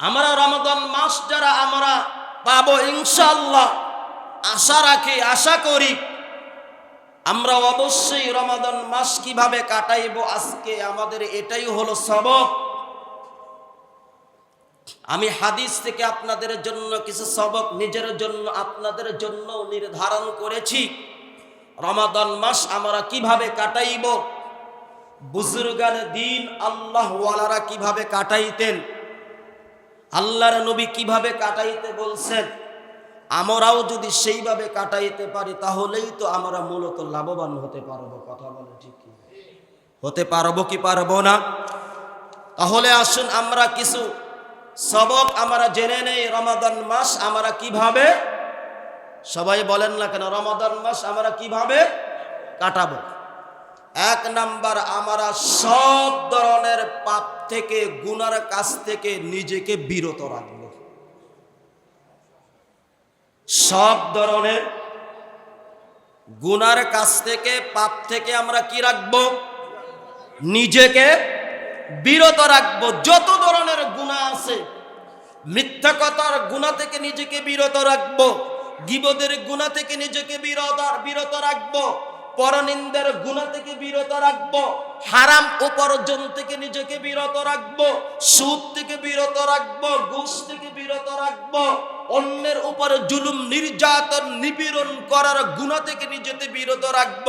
আমরা রমাদান মাস যারা, আমরা পাবো ইনশাল্লাহ আশা রাখি, আশা করি আমরা অবশ্যই রমাদান মাস কীভাবে কাটাইব আজকে আমাদের এটাই হলো সবক। আমি হাদিস থেকে আপনাদের জন্য কিছু সবক নিজের জন্য, আপনাদের জন্য নির্ধারণ করেছি। রমাদান মাস আমরা কীভাবে কাটাইব? বুজুর্গান দিন আল্লাহ ওয়ালারা কীভাবে কাটাইতেন? আল্লাহর নবী কীভাবে কাটাইতে বলছেন? আমরাও যদি সেইভাবে কাটাইতে পারি, তাহলেই তো আমরা মূলত লাভবান হতে পারব। কথা বলে ঠিক? হতে পারব কি পারব না? তাহলে আসুন আমরা কিছু সবক আমরা জেনে নেই, রমাদান মাস আমরা কীভাবে? সবাই বলেন না কেন, রমাদান মাস আমরা কীভাবে কাটাবো? এক নাম্বার, আমরা সব ধরনের পাপ থেকে, গুনার কাছ থেকে নিজেকে বিরত রাখব। সব ধরনের গুনার কাছ থেকে, পাপ থেকে আমরা কি রাখব? নিজেকে বিরত রাখব। যত ধরনের গুণা আছে, মিথ্যা কথার গুণা থেকে নিজেকে বিরত রাখব। গিবদের গুণা থেকে নিজেকে বিরত বিরত রাখব। পরনিন্দের গুণা থেকে বিরত রাখব, হারাম উপার্জন থেকে নিজেকে বিরত রাখব, সুদ থেকে বিরত রাখব, ঘুষ থেকে বিরত রাখব, অন্যের উপর জুলুম, নির্যাতন, নিপীড়ন করার গুণা থেকে নিজেকে বিরত রাখব।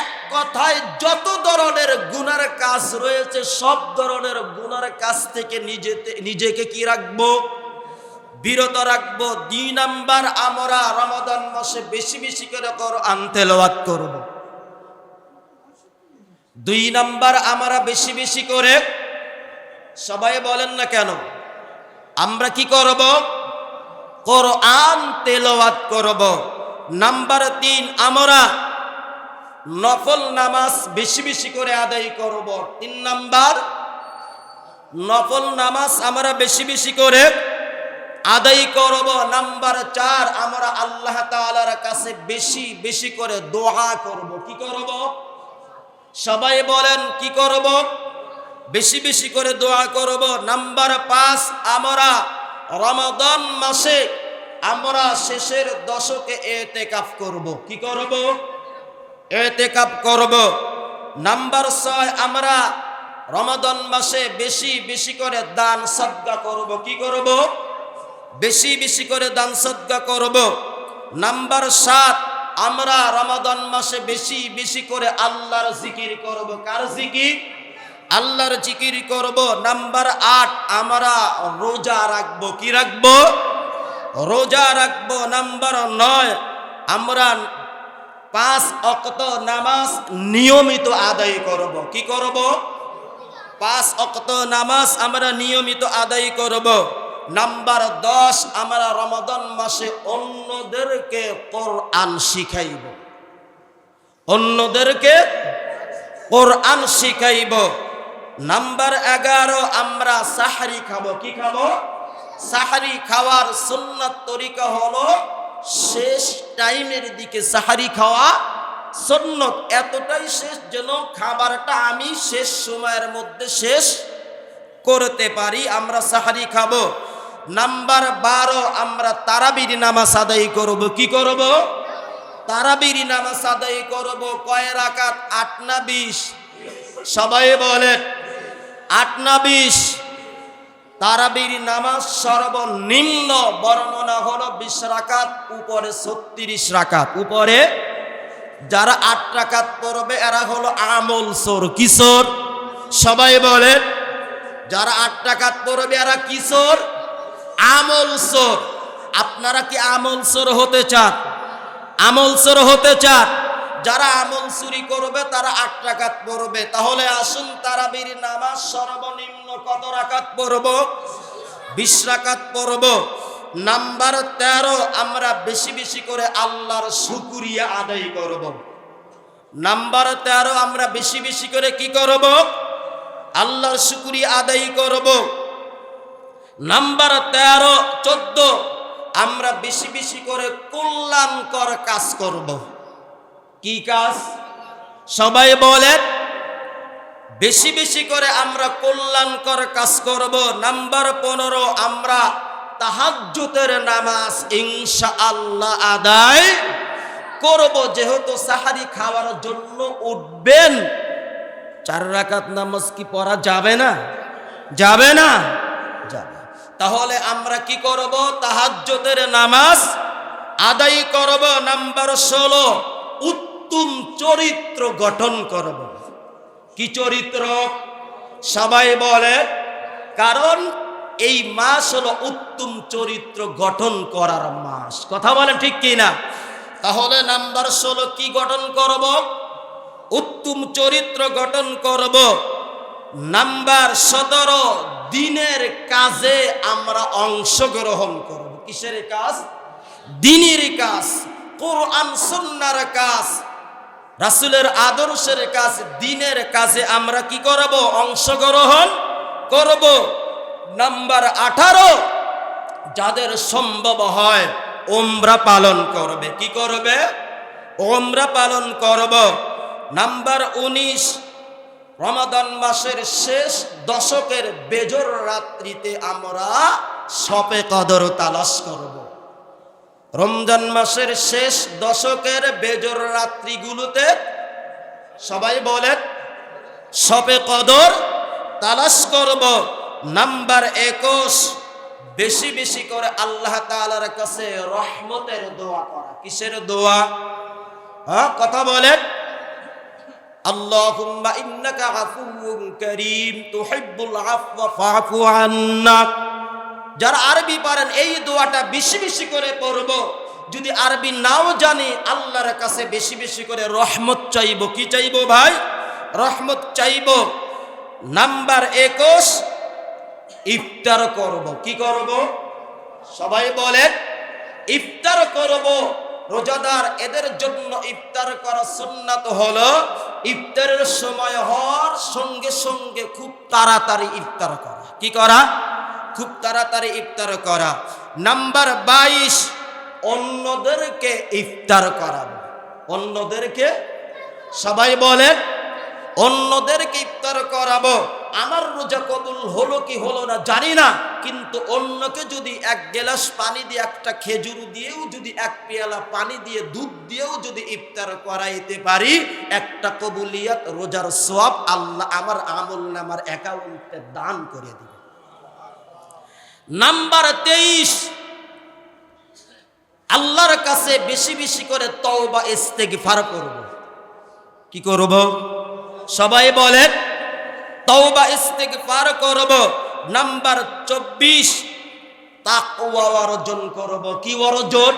এক কথায়, যত ধরনের গুনার কাজ রয়েছে, সব ধরনের গুনার কাজ থেকে নিজেতে, নিজেকে কি রাখব? বিরত রাখব। দুই নাম্বার আমরা রমাদান মাসে বেশি বেশি করে কোরআন তেলাওয়াত করব। দুই নাম্বার আমরা বেশি বেশি করে সবাই বলেন না কেন? আমরা কি করব? কোরআন তেলাওয়াত করব। নাম্বার তিন, আমরা নফল নামাজ বেশি বেশি করে আদায় করব। তিন নাম্বার, নফল নামাজ আমরা বেশি বেশি করে আদায় করব। নাম্বার চার, আমরা আল্লাহ তাআলার কাছে বেশি বেশি করে দোয়া করব। কি করব? সবাই বলেন, কি করব? বেশি বেশি করে দোয়া করব। নাম্বার পাঁচ, আমরা রমাদান মাসে, আমরা শেষের দশকে এতেকাফ করব। কি করব? এতেকাপ করব। নাম্বার ছয়, আমরা রমাদান মাসে বেশি বেশি করে দান সদ্গা করব। কি করব? বেশি বেশি করে দান সদ্গা করব। নাম্বার সাত আমরা রমাদান মাসে বেশি বেশি করে আল্লাহর জিকির করব। কার জিকির? আল্লাহর জিকির করব। নাম্বার আট, আমরা রোজা রাখব। কি রাখব? রোজা রাখব। নাম্বার নয়, আমরা পাঁচ অক্ত নামাজ নিয়মিত আদায় করব। কি করব? পাঁচ অক্ত নামাজ আমরা নিয়মিত আদায় করব। নাম্বার দশ, আমরা রমাদান মাসে অন্যদেরকে কোরআন শিখাইব। অন্যদেরকে কোরআন শিখাইব। নাম্বার এগারো, আমরা সাহারি খাব। কি খাব? সাহারি খাওয়ার সুন্নাত তরিকা হলো শেষ টাইমের দিকে সাহারি খাওয়া সন্ন্যত এতটাই শেষ যেন খাবারটা আমি শেষ সময়ের মধ্যে শেষ করতে পারি, আমরা সাহারি খাব। নাম্বার বারো, আমরা তারাবির নামাজ আদায় করব। কি করব? তারাবির নামাজ আদায় করব। কয় রাকাত? আট না বিশ? সবাই বলেন, আট না বিশ? তারাবির নামাজ সর্বনিম্ন বর্ণনা হলো বিশ রাকাত, উপরে ছত্রিশ রাকাত। উপরে যারা আট রাকাত পড়বে, এরা হলো আমল সোর কিশোর সবাই বলেন, যারা আট রাকাত পড়বে, এরা কিশোর আমল সোর। আপনারা কি আমল সোর হতে চান? আমল সোর হতে চান? যারা আমল চুরি করবে, তারা আট রাকাত পড়বে। তাহলে আসুন তারাবির নামাজ সর্বনিম্ন কত রাকাত পড়ব? বিশ রাকাত পড়ব। নাম্বার তেরো, আমরা বেশি বেশি করে আল্লাহর শুকুরিয়া আদায় করব। নাম্বার তেরো, আমরা বেশি বেশি করে কি করব? আল্লাহর শুকুরিয়া আদায় করব। নাম্বার তেরো, চোদ্দ, আমরা বেশি বেশি করে কল্যাণকর কাজ করব। কি কাজ? সবাই বলেন, বেশি বেশি করে আমরা কল্যাণকর কাজ করব। নাম্বার পনেরো, আমরা তাহাজ্জুতের নামাজ ইনশা আল্লাহ আদায় করব। যেহেতু সাহারি খাওয়ার জন্য উঠবেন, চার রাকাত নামাজ কি পড়া যাবে না? যাবে না। তাহলে আমরা কি করব? তাহাজ্জুদের নামাজ আদায় করব। নাম্বার ষোলো, উত্তম চরিত্র গঠন করব। কি চরিত্র? সবাই বলে, কারণ এই মাস হলো উত্তম চরিত্র গঠন করার মাস। কথা বলেন ঠিক কি না? তাহলে নাম্বার ষোলো, কি গঠন করব? উত্তম চরিত্র গঠন করব। নাম্বার সতেরো দিনের কাজে আমরা অংশগ্রহণ করব। কিসের কাজ? দিনের কাজ, কোরআন, সুন্নার কাজ, রাসুলের আদর্শের কাজ, দিনের কাজে আমরা কি করব? অংশগ্রহণ করব। নাম্বার আঠারো, যাদের সম্ভব হয় ওমরা পালন করবে। কি করবে? ওমরা পালন করব। নাম্বার উনিশ রমাদান মাসের শেষ দশকের বেজর রাত্রিতে আমরা সপে কদর তালাশ করব। রমজান মাসের শেষ দশকের বেজর রাত্রিগুলোতে সবাই বলেন সপে কদর তালাশ করব। নাম্বার একুশ, বেশি বেশি করে আল্লাহ তাআলার কাছে রহমতের দোয়া করা। কিসের দোয়া? হ্যাঁ কথা বলেন। আল্লাহুম্মা ইন্নাকা আফুউন করিম, তুহিব্বুল আফওয়া ফাফু আন্না। যারা আরবি পারেন, এই দোয়াটা বেশি বেশি করে পড়ব। যদি আরবি নাও জানি, আল্লাহর কাছে বেশি বেশি করে রহমত চাইব। কি চাইব ভাই? রহমত চাইব। নাম্বার একুশ, ইফতার করব। কি করব? সবাই বলেন, ইফতার করব। রোজাদার এদের জন্য ইফতার করা সুন্নাত হলো ইফতারের সময় হওয়ার সঙ্গে সঙ্গে খুব তাড়াতাড়ি ইফতার করা। কি করা? খুব তাড়াতাড়ি ইফতার করা। নাম্বার বাইশ, অন্যদেরকে ইফতার করাবো অন্যদেরকে, সবাই বলে, অন্যদেরকে ইফতার করাবো। আমার রোজা কবুল হলো কি হলো না জানি না, কিন্তু অন্যকে যদি এক গ্লাস পানি দিয়ে, একটা খেজুর দিয়েও যদি এক পেয়ালা পানি দিয়ে, দুধ দিয়েও যদি ইফতার করাইতে পারি, একটা কবুলিয়াত রোজার সব আল্লাহ আমার আমল নামার অ্যাকাউন্টে দান করে দিবে। নাম্বার তেইশ, আল্লাহর কাছে বেশি বেশি করে তওবা, ইস্তেগফার করব। কি করব? সবাই বলেন তওবা, ইস্তেগফার করব। নাম্বার চব্বিশ, তাকওয়া অর্জন করব। কি অর্জন?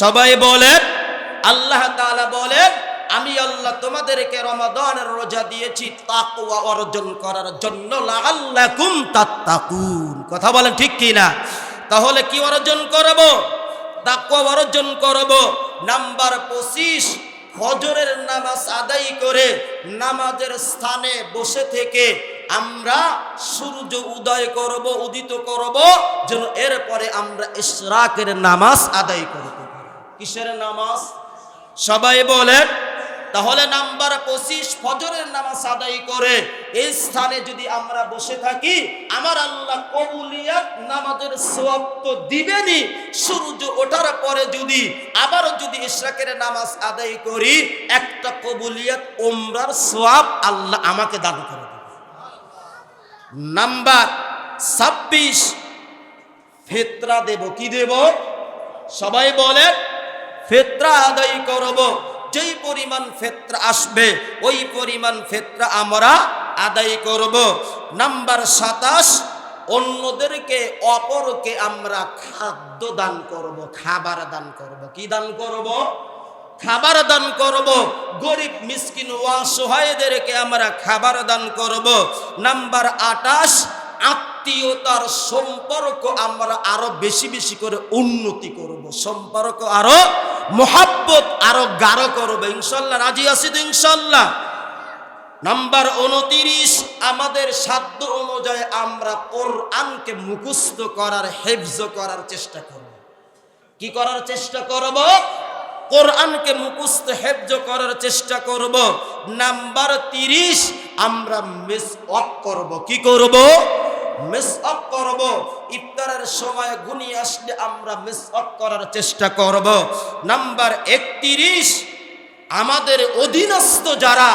সবাই বলেন, আল্লাহ তাআলা বলেন, আমি আল্লাহ তোমাদেরকে রমাদানের রোজা দিয়েছি, তাকওয়া অর্জন করার জন্য লাআল্লাকুম তাত্তাকুন। কথা বলেন ঠিক কি না তাহলে কি অর্জন করব? তাকওয়া অর্জন করব। নাম্বার পঁচিশ ফজরের নামাজ আদায় করে নামাজের স্থানে বসে থেকে আমরা সূর্য উদয় করব, উদিত করব, যেন এরপরে আমরা ইশরাকের নামাজ আদায় করব কিসের নামাজ? সবাই বলেন তাহলে নাম্বার পঁচিশ ফজরের নামাজ আদায় করে এই স্থানে যদি আমরা বসে থাকি, আমার আল্লাহ কবুলিয়াত নামাজের সওয়াব তো দিবেনই। সূর্য ওঠার পরে যদি আবারও যদি ইশরাকের নামাজ আদায় করি, একটা কবুলিয়াত ওমরার সওয়াব আল্লাহ আমাকে দান করে দেবে। নাম্বার ছাব্বিশ, ফেতরা দেব, কি দেব? সবাই বলে ফেতরা আদায় করব। যেই পরিমাণ ফেতরা আসবে, ওই পরিমাণ ফেতরা আমরা আদায় করব। নাম্বার সাতাশ, অন্যদেরকে অপরকে আমরা খাদ্য দান করব, খাবার দান করব। কি দান করব? খাবার দান করব। গরিব, মিসকিন, অসহায়দেরকে আমরা খাবার দান করব। নাম্বার আটাশ আত্মীয়তার সম্পর্ক আমরা আরও বেশি বেশি করে উন্নতি করব। সম্পর্ক আরও মোহাব্বত আরও গাঢ় করব। ইনশাল্লাহ, রাজি আছি তো ইনশাল্লাহ? নাম্বার উনতিরিশ, আমাদের সাধ্য অনুযায়ী আমরা কোরআনকে মুখস্থ করার, হেফজ করার চেষ্টা করব। কি করার চেষ্টা করব? কোরআনকে মুখস্থ, হেফজ করার চেষ্টা করব। নাম্বার তিরিশ, আমরা মিস অফ করব। কি করব? মিস অফ করব। ইফতারের সময় গুনি আসলে আমরা মিস অফ করার চেষ্টা করব। নাম্বার একত্রিশ, আমাদের অধীনস্থ যারা,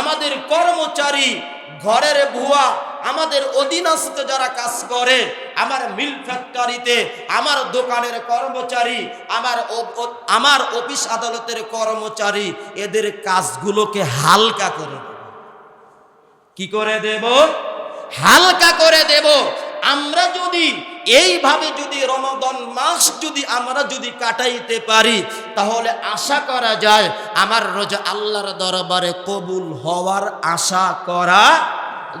আমাদের কর্মচারী, ঘরের ভুয়া, আমাদের অধীনস্থ যারা কাজ করে, আমার মিল ফ্যাক্টরিতে, আমার দোকানের কর্মচারী, আমার আমার অফিস আদালতের কর্মচারী, এদের কাজগুলোকে হালকা করে দেব। কি করে দেব? হালকা করে দেব। আমরা যদি এইভাবে যদি রমদন মাস যদি আমরা যদি কাটাইতে পারি, তাহলে আশা করা যায় আমার রোজা আল্লাহর দরবারে কবুল হওয়ার আশা করা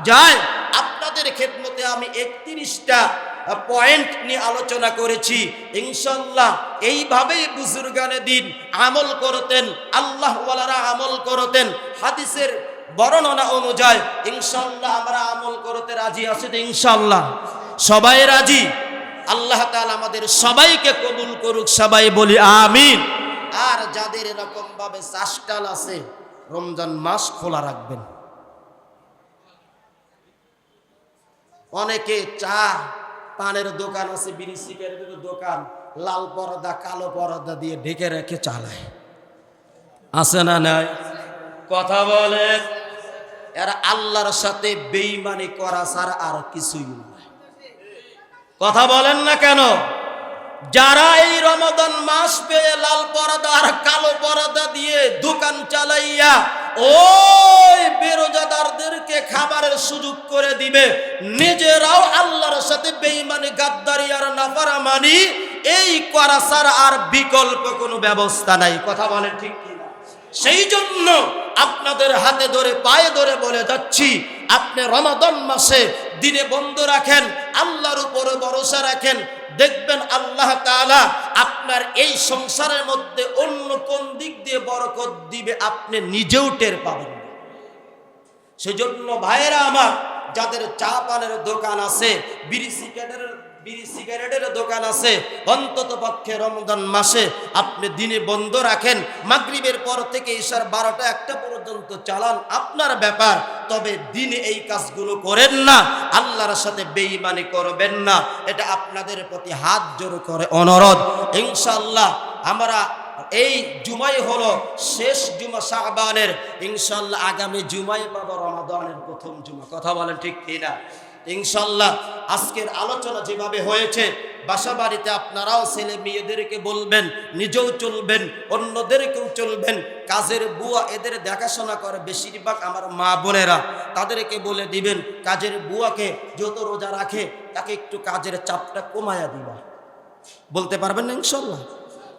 যায়। আপনাদের খেদমতে আমি একত্রিশটা পয়েন্ট নিয়ে আলোচনা করেছি। ইনশাল্লাহ এইভাবেই বুজুর্গানে দিন আমল করতেন আল্লাহ আমল করতেন। হাদিসের বর্ণনা অনুযায়ী ইনশাল্লাহ আমরা আমল করতে রাজি আছি তো ইনশাল্লাহ সবাই রাজি? আল্লাহ আমাদের সবাইকে কবুল করুক, সবাই বলি আমিন। আর যাদের এরকম ভাবে চাষটাল আছে, রমজান মাস খোলা রাখবেন। অনেকে চা, পানের দোকান আছে, বিড়ি দোকান, লাল পর্দা, কালো পর্দা দিয়ে ঢেকে রেখে চালায়। আছে না নাই? কথা বলে এরা আল্লাহর সাথে বেইমানি করা ছাড়া আর কিছুই নয় কথা বলেন না কেন? যারা এই রমদান মাস পেয়ে লাল পরদা আর কালো পরদা দিয়ে দোকান চালাইয়া ওই বেরোজাদারদেরকে খাবারের সুযোগ করে দিবে, নিজেরাও আল্লাহর সাথে বেইমানি, গাদ্দারি আর নাফারামানি, এই করা ছাড়া আর বিকল্প কোনো ব্যবস্থা নাই। কথা বলেন ঠিক কিনা সেই জন্য আপনাদের হাতে ধরে, পায়ে ধরে বলে যাচ্ছি, আপনি রমাদন মাসে দিনে বন্ধ রাখেন, আল্লাহর উপরে ভরসা রাখেন, দেখবেন আল্লাহ তাআলা আপনার এই সংসারের মধ্যে অন্য কোন দিক দিয়ে বরকত দিবে আপনি নিজেও টের পাবেন সেজন্য ভাইয়েরা আমার, যাদের চা পানের দোকান আছে, বিড়ি সিগারেটের বিড়ি সিগারেটের দোকান আছে। অন্তত পক্ষে রমজান মাসে আপনি দিনে বন্ধ রাখেন। মাগরিবের পর থেকে ঈশার বারোটা একটা পর্যন্ত চালান। আপনার ব্যাপার, তবে দিনে এই কাজগুলো করেন না। আল্লাহর সাথে বেঈমানি করবেন না। এটা আপনাদের প্রতি হাত জোর করে অনুরোধ। ইনশাআল্লাহ আমরা এই জুমাই হলো শেষ জুমা শাহবানের ইনশাল্লাহ আগামী জুমাই পাবো রমাদানের প্রথম জুমা। কথা বলেন ঠিক কিনা? ইনশাল্লাহ আজকের আলোচনা যেভাবে হয়েছে বাসা বাড়িতে আপনারাও ছেলে মেয়েদেরকে বলবেন, নিজেও চলবেন, অন্যদেরকেও চলবেন। কাজের বুয়া এদের দেখাশোনা করে বেশিরভাগ আমার মা বোনেরা। তাদেরকে বলে দিবেন, কাজের বুয়াকে যত রোজা রাখে, তাকে একটু কাজের চাপটা কমায়া দিবা। বলতে পারবেন না ইনশাল্লাহ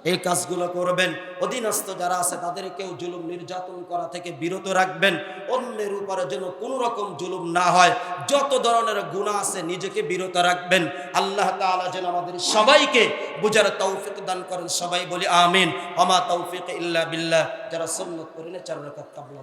এই কাজগুলো করবেন। অধীনস্থ যারা আছে, তাদেরকেও জুলুম নির্যাতন করা থেকে বিরত রাখবেন। অন্যের উপরে যেন কোনো রকম জুলুম না হয়। যত ধরনের গুণা আছে, নিজেকে বিরত রাখবেন। আল্লাহ তালা যেন আমাদের সবাইকে বুঝার তৌফিক দান করেন। সবাই বলি আমিন। অমা তৌফিক ইল্লা বিল্লাহ। যারা সন্ন্যত করেন চার কাবলা